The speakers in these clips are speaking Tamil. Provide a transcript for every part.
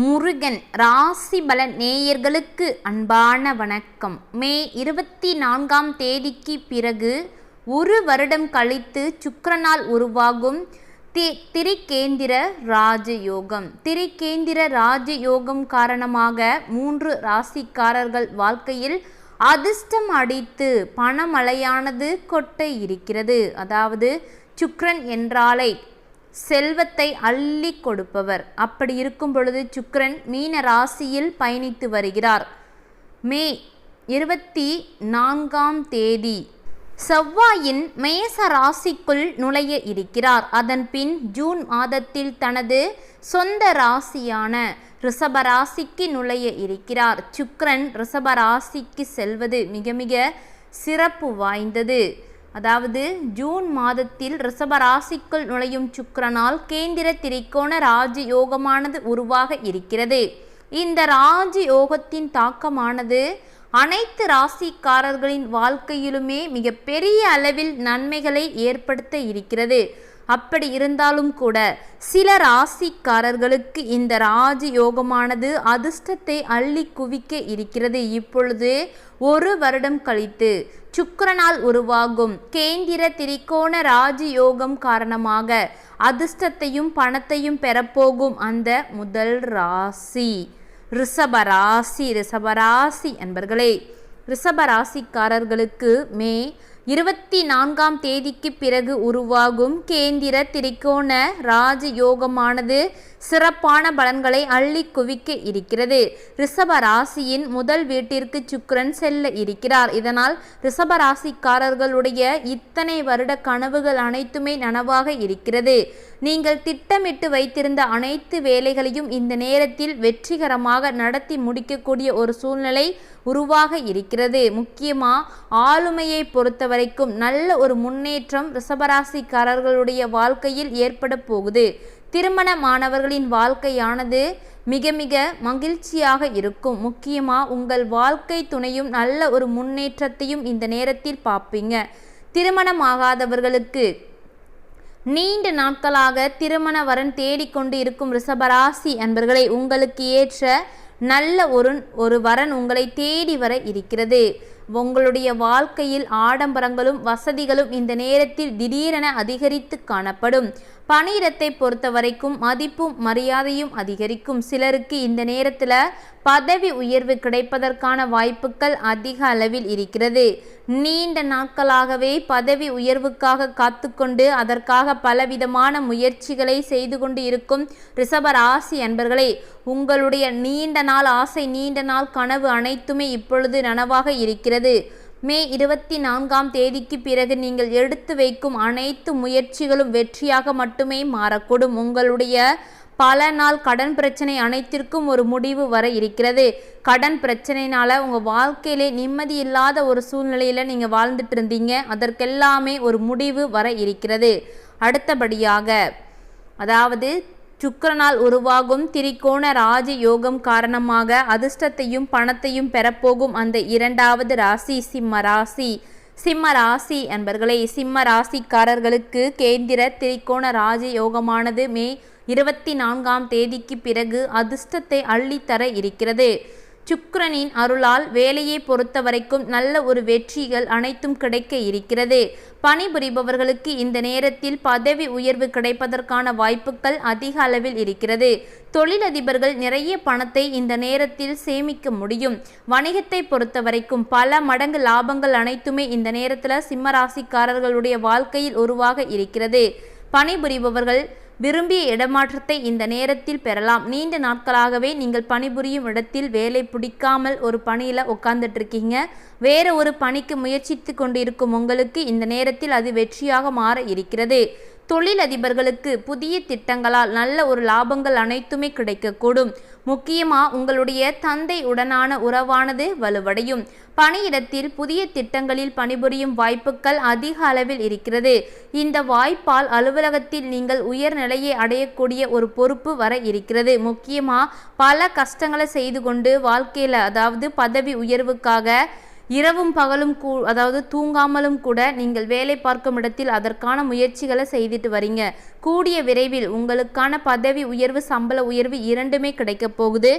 முருகன் ராசிபல நேயர்களுக்கு அன்பான வணக்கம். மே இருபத்தி நான்காம் தேதிக்கு பிறகு ஒரு வருடம் கழித்து சுக்கரனால் உருவாகும் தி திரிகேந்திர ராஜயோகம். திரிகேந்திர ராஜயோகம் காரணமாக மூன்று ராசிக்காரர்கள் வாழ்க்கையில் அதிர்ஷ்டம் அடித்து பணமழையானது கொட்ட இருக்கிறது. அதாவது சுக்ரன் என்றாலே செல்வத்தை அள்ளி கொடுப்பவர். அப்படி இருக்கும் பொழுது சுக்கரன் மீன ராசியில் பயணித்து வருகிறார். மே இருபத்தி நான்காம் தேதி. செவ்வாயின் மேச ராசிக்குள் நுழைய இருக்கிறார். அதன் பின் ஜூன் மாதத்தில் தனது சொந்த ராசியான ரிஷப ராசிக்கு நுழைய இருக்கிறார். சுக்ரன் ரிஷப ராசிக்கு செல்வது மிக மிக சிறப்பு வாய்ந்தது. அதாவது ஜூன் மாதத்தில் ரிஷபராசிக்குள் நுழையும் சுக்கரனால் கேந்திர திரிகோண ராஜயோகமானது உருவாக இருக்கிறது. இந்த ராஜயோகத்தின் தாக்கமானது அனைத்து ராசிக்காரர்களின் வாழ்க்கையிலுமே மிக பெரிய அளவில் நன்மைகளை ஏற்படுத்த இருக்கிறது. அப்படி இருந்தாலும் கூட சில ராசிக்காரர்களுக்கு இந்த ராஜயோகமானது அதிர்ஷ்டத்தை அள்ளி குவிக்க இருக்கிறது. இப்பொழுது ஒரு வருடம் கழித்து சுக்கரனால் உருவாகும் கேந்திர திரிகோண ராஜயோகம் காரணமாக அதிர்ஷ்டத்தையும் பணத்தையும் பெறப்போகும் அந்த முதல் ராசி. ரிஷபராசி ரிஷபராசி என்பர்களே ரிஷபராசிக்காரர்களுக்கு மே இருபத்தி நான்காம் தேதிக்கு பிறகு உருவாகும் கேந்திர திரிகோண ராஜயோகமானது சிறப்பான பலன்களை அள்ளி குவிக்க இருக்கிறது. ரிஷப ராசியின் முதல் வீட்டிற்கு சுக்கிரன் செல்ல இருக்கிறார். இதனால் ரிஷப ராசிக்காரர்களுடைய இத்தனை வருட கனவுகள் அனைத்துமே நனவாக இருக்கிறது. நீங்கள் திட்டமிட்டு வைத்திருந்த அனைத்து வேலைகளையும் இந்த நேரத்தில் வெற்றிகரமாக நடத்தி முடிக்கக்கூடிய ஒரு சூழ்நிலை உருவாக இருக்கிறது. முக்கியமாக ஆளுமையை பொறுத்த வரைக்கும் நல்ல ஒரு முன்னேற்றம் ரிஷபராசிக்காரர்களுடைய வாழ்க்கையில் ஏற்பட போகுது. திருமணமானவர்களின் வாழ்க்கையானது மிக மிக மகிழ்ச்சியாக இருக்கும். முக்கியமாக உங்கள் வாழ்க்கை துணையும் நல்ல ஒரு முன்னேற்றத்தையும் இந்த நேரத்தில் பார்ப்பீங்க. திருமணமாகாதவர்களுக்கு நீண்ட நாட்களாக திருமண வரன் தேடிக்கொண்டு இருக்கும் ரிஷபராசி அன்பர்களை உங்களுக்கு ஏற்ற நல்ல ஒரு ஒரு வரன் உங்களை தேடி வர இருக்கிறது. உங்களுடைய வாழ்க்கையில் ஆடம்பரங்களும் வசதிகளும் இந்த நேரத்தில் திடீரென அதிகரித்து காணப்படும். பணியிடத்தை பொறுத்த வரைக்கும் மதிப்பும் மரியாதையும் அதிகரிக்கும். சிலருக்கு இந்த நேரத்தில் பதவி உயர்வு கிடைப்பதற்கான வாய்ப்புகள் அதிக அளவில் இருக்கிறது. நீண்ட நாட்களாகவே பதவி உயர்வுக்காக காத்துக்கொண்டு அதற்காக பலவிதமான முயற்சிகளை செய்து கொண்டு இருக்கும் ரிஷப ராசி அன்பர்களே உங்களுடைய நீண்ட நாள் ஆசை நீண்ட நாள் கனவு அனைத்துமே இப்பொழுது நனவாக இருக்கிறது. மே இருபத்தி நான்காம் தேதிக்கு பிறகு நீங்கள் எடுத்து வைக்கும் அனைத்து முயற்சிகளும் வெற்றியாக மட்டுமே மாறக்கூடும். உங்களுடைய பல நாள் கடன் பிரச்சனை அனைத்திற்கும் ஒரு முடிவு வர இருக்கிறது. கடன் பிரச்சனைனால உங்கள் வாழ்க்கையிலே நிம்மதி இல்லாத ஒரு சூழ்நிலையில் நீங்கள் வாழ்ந்துட்டு இருந்தீங்க. அதற்கெல்லாமே ஒரு முடிவு வர இருக்கிறது. அடுத்தபடியாக அதாவது சுக்கரனால் உருவாகும் திரிகோண ராஜ யோகம் காரணமாக அதிர்ஷ்டத்தையும் பணத்தையும் பெறப்போகும் அந்த இரண்டாவது ராசி சிம்ம ராசி. சிம்ம ராசி என்பர்களே சிம்ம ராசிக்காரர்களுக்கு கேந்திர திரிகோண ராஜ யோகமானது மே இருபத்தி நான்காம் தேதிக்கு பிறகு அதிர்ஷ்டத்தை அள்ளித்தர இருக்கிறது. சுக்கிரனின் அருளால் வேலையை பொறுத்த வரைக்கும் நல்ல ஒரு வெற்றிகள் அனைத்தும் கிடைக்க இருக்கிறது. பணிபுரிபவர்களுக்கு இந்த நேரத்தில் பதவி உயர்வு கிடைப்பதற்கான வாய்ப்புகள் அதிக அளவில் இருக்கிறது. தொழிலதிபர்கள் நிறைய பணத்தை இந்த நேரத்தில் சேமிக்க முடியும். வணிகத்தை பொறுத்த வரைக்கும் பல மடங்கு லாபங்கள் அனைத்துமே இந்த நேரத்தில் சிம்மராசிக்காரர்களுடைய வாழ்க்கையில் உருவாக இருக்கிறது. பணிபுரிபவர்கள் விரும்பிய இடமாற்றத்தை இந்த நேரத்தில் பெறலாம். நீண்ட நாட்களாகவே நீங்கள் பணிபுரியும் இடத்தில் வேலை பிடிக்காமல் ஒரு பணியில் உட்கார்ந்துட்டு இருக்கீங்க வேற ஒரு பணிக்கு முயற்சித்து கொண்டிருக்கும் உங்களுக்கு இந்த நேரத்தில் அது வெற்றியாக மாற இருக்கிறது. தொழிலதிபர்களுக்கு புதிய திட்டங்களால் நல்ல ஒரு லாபங்கள் அனைத்துமே கிடைக்கக்கூடும். முக்கியமாக உங்களுடைய தந்தை உடனான உறவானது வலுவடையும். பணியிடத்தில் புதிய திட்டங்களில் பணிபுரியும் வாய்ப்புகள் அதிக அளவில் இருக்கிறது. இந்த வாய்ப்பால் அலுவலகத்தில் நீங்கள் உயர்நிலையை அடையக்கூடிய ஒரு பொறுப்பு வர இருக்கிறது. முக்கியமாக பல கஷ்டங்களை செய்து கொண்டு வாழ்க்கையில் அதாவது பதவி உயர்வுக்காக இரவும் பகலும் கூ அதாவது தூங்காமலும் கூட நீங்கள் வேலை பார்க்கும் இடத்தில் அதற்கான முயற்சிகளை செய்துட்டு வரீங்க. கூடிய விரைவில் உங்களுக்கான பதவி உயர்வு சம்பள உயர்வு இரண்டுமே கிடைக்க போகுது.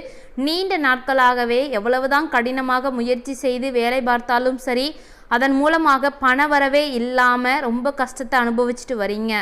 நீண்ட நாட்களாகவே எவ்வளவுதான் கடினமாக முயற்சி செய்து வேலை பார்த்தாலும் சரி அதன் மூலமாக பண வரவே இல்லாமல் ரொம்ப கஷ்டத்தை அனுபவிச்சுட்டு வரீங்க.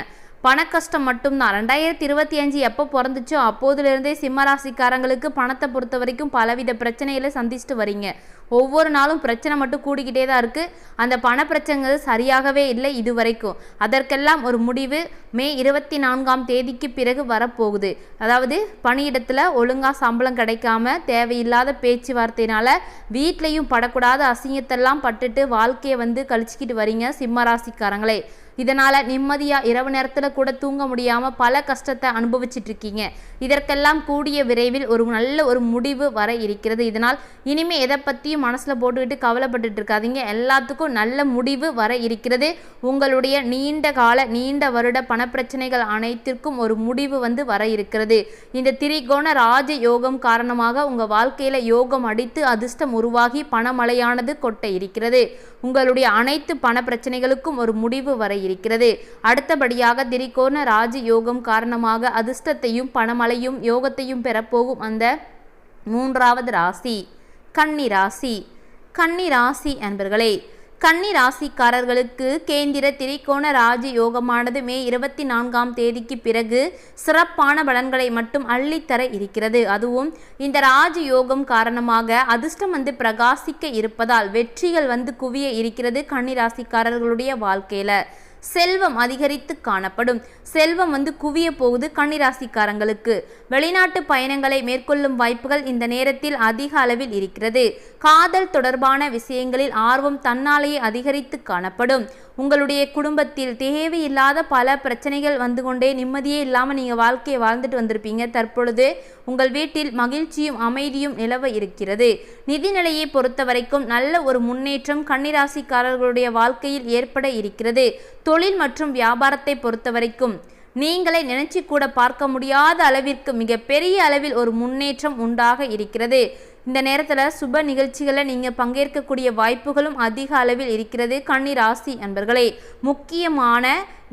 பண கஷ்டம் மட்டும்தான். ரெண்டாயிரத்தி இருபத்தி அஞ்சு எப்போ பிறந்துச்சோ அப்போதுலேருந்தே சிம்மராசிக்காரங்களுக்கு பணத்தை பொறுத்த வரைக்கும் பலவித பிரச்சனைகளை சந்திச்சுட்டு வரீங்க. ஒவ்வொரு நாளும் பிரச்சனை மட்டும் கூடிக்கிட்டே தான் இருக்குது அந்த பண பிரச்சனைகள் சரியாகவே இல்லை இது வரைக்கும் அதற்கெல்லாம் ஒரு முடிவு மே இருபத்தி நான்காம் தேதிக்கு பிறகு வரப்போகுது. அதாவது பணியிடத்தில் ஒழுங்காக சம்பளம் கிடைக்காம தேவையில்லாத பேச்சுவார்த்தையினால் வீட்லேயும் படக்கூடாத அசிங்கத்தெல்லாம் பட்டுட்டு வாழ்க்கையை வந்து கழிச்சிக்கிட்டு வரீங்க சிம்மராசிக்காரங்களே. இதனால் நிம்மதியாக இரவு நேரத்தில் கூட தூங்க முடியாமல் பல கஷ்டத்தை அனுபவிச்சுட்டு இருக்கீங்க. இதற்கெல்லாம் கூடிய விரைவில் ஒரு நல்ல ஒரு முடிவு வர இருக்கிறது. இதனால் இனிமேல் எதை பற்றி எதையும் மனசில் போட்டுக்கிட்டு கவலைப்பட்டுட்டு இருக்காதீங்க. எல்லாத்துக்கும் நல்ல முடிவு வர இருக்கிறது. உங்களுடைய நீண்ட கால நீண்ட வருட பணப்பிரச்சனைகள் அனைத்திற்கும் ஒரு முடிவு வந்து வர இருக்கிறது. இந்த திரிகோண ராஜ யோகம் காரணமாக உங்கள் வாழ்க்கையில் யோகம் அடித்து அதிர்ஷ்டம் உருவாகி பணமழையானது கொட்ட இருக்கிறது. உங்களுடைய அனைத்து பண பிரச்சனைகளுக்கும் ஒரு முடிவு வர இருக்கிறது. அடுத்தபடியாக திரிகோண ராஜ யோகம் காரணமாக அதிர்ஷ்டத்தையும் பணமழையும் யோகத்தையும் பெறப்போகும் அந்த மூன்றாவது ராசி. கன்னிராசி. கன்னிராசி கன்னி ராசி அன்பர்களே கன்னி ராசிக்காரர்களுக்கு கேந்திர திரிகோண ராஜ யோகமானது மே இருபத்தி நான்காம் தேதிக்கு பிறகு சிறப்பான பலன்களை மட்டும் அள்ளித்தர இருக்கிறது. அதுவும் இந்த ராஜ யோகம் காரணமாக அதிர்ஷ்டம் வந்து பிரகாசிக்க இருப்பதால் வெற்றிகள் வந்து குவிய இருக்கிறது கன்னி ராசிக்காரர்களுடைய வாழ்க்கையில். செல்வம் அதிகரித்து காணப்படும். செல்வம் வந்து குவிய போகுது கன்னிராசிக்காரங்களுக்கு. வெளிநாட்டு பயணங்களை மேற்கொள்ளும் வாய்ப்புகள் இந்த நேரத்தில் அதிக அளவில் இருக்கிறது. காதல் தொடர்பான விஷயங்களில் ஆர்வம் தன்னாலேயே அதிகரித்து காணப்படும். உங்களுடைய குடும்பத்தில் தேவையில்லாத பல பிரச்சனைகள் வந்து கொண்டே நிம்மதியே இல்லாமல் நீங்கள் வாழ்க்கையை வாழ்ந்துட்டு வந்திருப்பீங்க. தற்பொழுது உங்கள் வீட்டில் மகிழ்ச்சியும் அமைதியும் நிலவ இருக்கிறது. நிதிநிலையை பொறுத்த வரைக்கும் நல்ல ஒரு முன்னேற்றம் கன்னிராசிக்காரர்களுடைய வாழ்க்கையில் ஏற்பட இருக்கிறது. தொழில் மற்றும் வியாபாரத்தை பொறுத்த வரைக்கும் நீங்களே நினைச்சு கூட பார்க்க முடியாத அளவிற்கு மிகப்பெரிய அளவில் ஒரு முன்னேற்றம் உண்டாக இருக்கிறது. இந்த நேரத்தில் சுப நிகழ்ச்சிகளை நீங்கள் பங்கேற்கக்கூடிய வாய்ப்புகளும் அதிக அளவில் இருக்கிறது. கன்னி ராசி அன்பர்களே முக்கியமான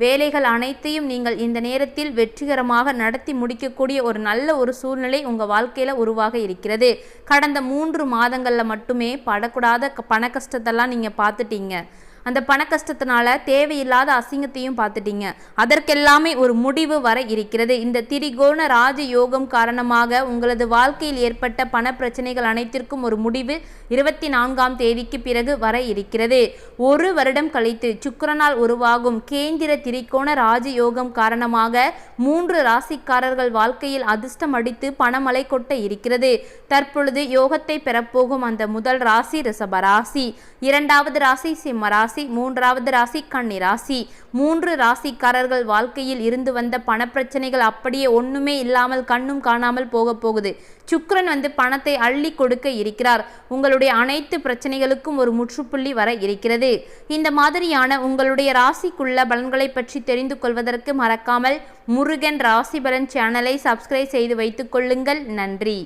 வேலைகள் அனைத்தையும் நீங்கள் இந்த நேரத்தில் வெற்றிகரமாக நடத்தி முடிக்கக்கூடிய ஒரு நல்ல ஒரு சூழ்நிலை உங்கள் வாழ்க்கையில் உருவாக இருக்கிறது. கடந்த மூன்று மாதங்களில் மட்டுமே படக்கூடாத பண கஷ்டத்தெல்லாம் நீங்கள் பார்த்துட்டீங்க. அந்த பண கஷ்டத்தினால தேவையில்லாத அசிங்கத்தையும் பார்த்துட்டீங்க. அதற்கெல்லாமே ஒரு முடிவு வர இருக்கிறது. இந்த திரிகோண ராஜ யோகம் காரணமாக உங்களது வாழ்க்கையில் ஏற்பட்ட பண பிரச்சனைகள் அனைத்திற்கும் ஒரு முடிவு இருபத்தி நான்காம் தேதிக்கு பிறகு வர இருக்கிறது. ஒரு வருடம் கழித்து சுக்கரனால் உருவாகும் கேந்திர திரிகோண ராஜ யோகம் காரணமாக மூன்று ராசிக்காரர்கள் வாழ்க்கையில் அதிர்ஷ்டம் அடித்து பணமலை கொட்ட இருக்கிறது. தற்பொழுது யோகத்தை பெறப்போகும் அந்த முதல் ராசி ரிஷபராசி இரண்டாவது ராசி சிம்ம ராசி மூன்றாவது ராசி கன்னி ராசி. மூன்று ராசிக்காரர்கள் வாழ்க்கையில் இருந்து வந்த பணப்பிரச்சனைகள் அப்படியே ஒன்றுமே இல்லாமல் கண்ணும் காணாமல் போக போகுது. சுக்கரன் வந்து பணத்தை அள்ளி கொடுக்க இருக்கிறார். உங்களுடைய அனைத்து பிரச்சனைகளுக்கும் ஒரு முற்றுப்புள்ளி வர இருக்கிறது. இந்த மாதிரியான உங்களுடைய ராசிக்குள்ள பலன்களை பற்றி தெரிந்து கொள்வதற்கு மறக்காமல் முருகன் ராசி பலன் சேனலை சப்ஸ்கிரைப் செய்து வைத்துக் கொள்ளுங்கள். நன்றி.